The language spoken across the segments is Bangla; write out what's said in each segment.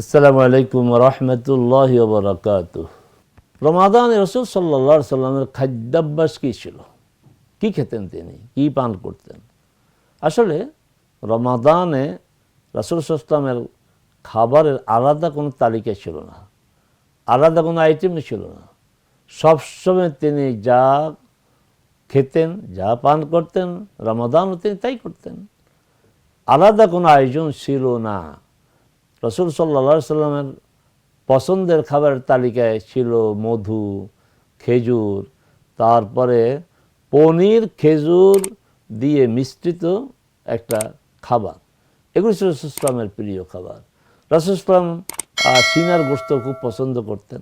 আসসালামু আলাইকুম রহমতুল্লাহ বরকাত রমাদান রসুল সাল্লা সাল্লামের খাদ্যাভ্যাস কী ছিল? কি খেতেন তিনি? কি পান করতেন? আসলে রমাদানে রসুল সাল্লামের খাবারের আলাদা কোনো তালিকা ছিল না। আলাদা কোনো আইটেম ছিল না। সবসময় তিনি যা খেতেন, যা পান করতেন, রমাদানও তিনি তাই করতেন। আলাদা কোনো আয়োজন ছিল না। রসুল সাল্লা সাল্লামের পছন্দের খাবারের তালিকায় ছিল মধু, খেজুর, তারপরে পনির, খেজুর দিয়ে মিশ্রিত একটা খাবার। এগুলি ছিল রসুলামের প্রিয় খাবার। রসুলাম সিনার গোস্ত খুব পছন্দ করতেন।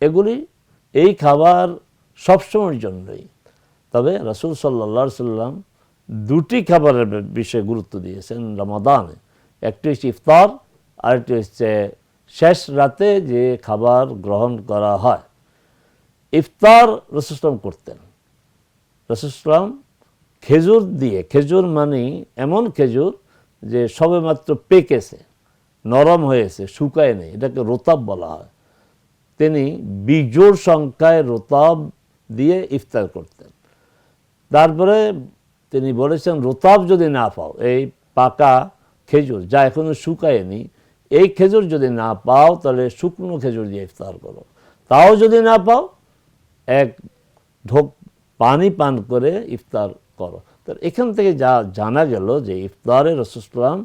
এগুলি, এই খাবার সবসময়ের জন্যই। তবে রসুল সাল্লা সাল্লাম দুটি খাবারের বিষয়ে গুরুত্ব দিয়েছেন রমাদানে। একটি হচ্ছে ইফতার আরেকটি হচ্ছে শেষ রাতে যে খাবার গ্রহণ করা হয়, ইফতার রসুলাম করতেন। রসুলাম খেজুর দিয়ে, খেজুর মানে এমন খেজুর যে সবেমাত্র পেকেছে, নরম হয়েছে, শুকায় নেই, এটাকে রোতাব বলা হয়। তিনি বিজোড় সংখ্যায় রোতাব দিয়ে ইফতার করতেন। তারপরে তিনি বলেছেন, রোতাব যদি না পাও, এই পাকা খেজুর যা এখনও শুকায়নি এই খেজুর যদি না পাও, তাহলে শুকনো খেজুর দিয়ে ইফতার করো। তাও যদি না পাও, এক ঢোক পানি পান করে ইফতার করো। তো এখান থেকে যা জানা গেল যে ইফতারে রসুলাম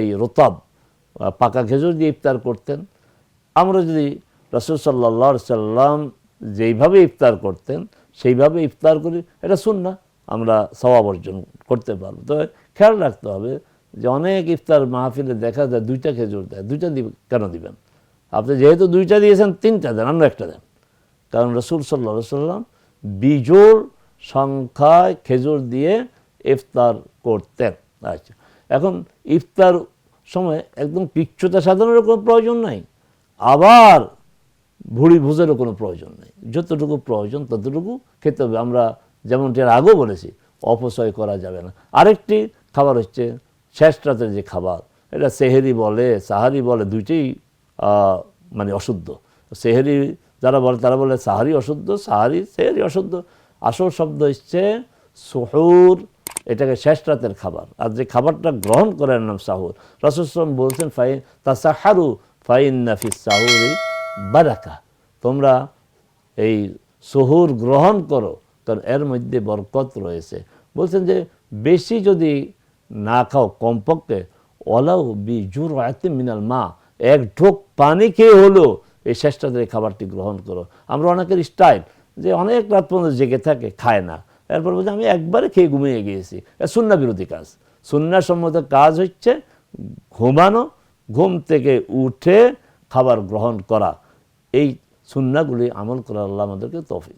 এই রোতাব পাকা খেজুর দিয়ে ইফতার করতেন। আমরা যদি রসুল সাল্লা সাল্লাম যেইভাবে ইফতার করতেন, সেইভাবে ইফতার করি, এটা শুন না আমরা স্বভাব অর্জন করতে পারব। তবে খেয়াল রাখতে হবে যে অনেক ইফতার মাহফিলে দেখা যায় দুইটা খেজুর দেয়। দুইটা দিবে কেন দিবেন? আপনি যেহেতু দুইটা দিয়েছেন, তিনটা দেন আমরা একটা দেন। কারণ রসুল সাল্লা সাল্লাম বিজোড় সংখ্যায় খেজুর দিয়ে ইফতার করতেন। আচ্ছা এখন ইফতার সময় একদম কিচ্ছুতা সাধারণের কোনো প্রয়োজন নাই। আবার ভুড়ি ভুজেরও কোনো প্রয়োজন নেই। যতটুকু প্রয়োজন ততটুকু খেতে হবে। আমরা যেমনটি আগেও বলেছি, অপচয় করা যাবে না। আরেকটি খাবার হচ্ছে শেষ রাতের যে খাবার, এটা সেহেরি বলে, সাহারি বলে, দুইটাই মানে অশুদ্ধ। সেহেরি যারা বলে, তারা বলে সাহারি অশুদ্ধ, সাহারি, সেহেরি অশুদ্ধ। আসল শব্দ হচ্ছে সহুর, এটাকে শেষ রাতের খাবার। আর যে খাবারটা গ্রহণ করার নাম সাহুর। রসুলাম বলছেন ফাইন তা সাহারু ফাইন নাফিস সাহুরি বারাকা। তোমরা এই সহুর গ্রহণ করো, কারণ এর মধ্যে বরকত রয়েছে। বলছেন যে, বেশি যদি না খাও কমপক্ষে। অলাও বি জোর আয়তে মিনাল মা। এক ঢোক পানি খেয়ে হলো, এই শেষটাতে খাবারটি গ্রহণ করো। আমরা অনেকের স্টাইল যে অনেক রাত পর্যন্ত জেগে থাকে, খায় না। এরপর বলছে, আমি একবারে খেয়ে ঘুমিয়ে গিয়েছি। সুন্না বিরোধী কাজ। সুন্না সম্মত কাজ হচ্ছে ঘুমানো, ঘুম থেকে উঠে খাবার গ্রহণ করা। এই সুন্নাগুলি আমল করা আল্লাহ আমাদেরকে তফিক